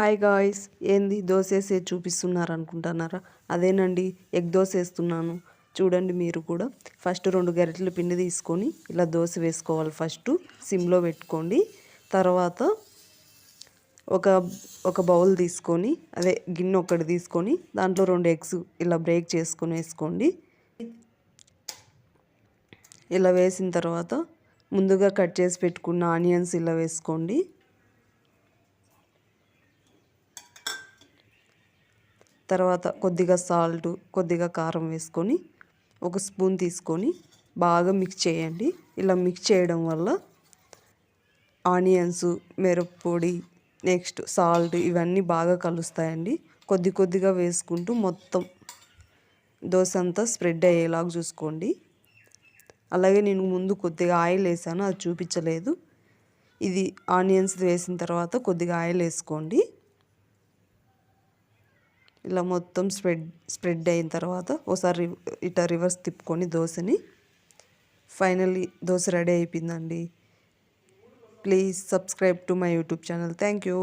Hi guys ఏంది దోశ వేసే చూపిస్తున్నారు అనుకుంటున్నారా అదేనండి ఎగ్ దోశ వేస్తున్నాను చూడండి మీరు కూడా. ఫస్ట్ రెండు గరిటెల పిండి తీసుకొని ఇలా దోశ వేసుకోవాలి ఫస్ట్ సిమ్లో పెట్టుకోండి. తర్వాత ఒక ఒక బౌల్ తీసుకొని అదే గిన్నె ఒకటి తీసుకొని దాంట్లో రెండు ఎగ్స్ ఇలా బ్రేక్ చేసుకొని వేసుకోండి. ఇలా వేసిన తర్వాత ముందుగా కట్ చేసి పెట్టుకున్న ఆనియన్స్ ఇలా వేసుకోండి. తర్వాత కొద్దిగా సాల్ట్ కొద్దిగా కారం వేసుకొని ఒక స్పూన్ తీసుకొని బాగా మిక్స్ చేయండి. ఇలా మిక్స్ చేయడం వల్ల ఆనియన్స్ మిరప్పొడి నెక్స్ట్ సాల్ట్ ఇవన్నీ బాగా కలుస్తాయండి. కొద్ది కొద్దిగా వేసుకుంటూ మొత్తం దోశ అంతా స్ప్రెడ్ అయ్యేలాగా చూసుకోండి. అలాగే నేను ముందు కొద్దిగా ఆయిల్ వేసాను అది చూపించలేదు. ఇది ఆనియన్స్ వేసిన తర్వాత కొద్దిగా ఆయిల్ వేసుకోండి. ఇలా మొత్తం స్ప్రెడ్ స్ప్రెడ్ అయిన తర్వాత ఒకసారి ఇట్లా రివర్స్ తిప్పుకొని దోశని ఫైనల్లీ దోశ రెడీ అయిపోయిందండి. Please subscribe to my YouTube channel. Thank you.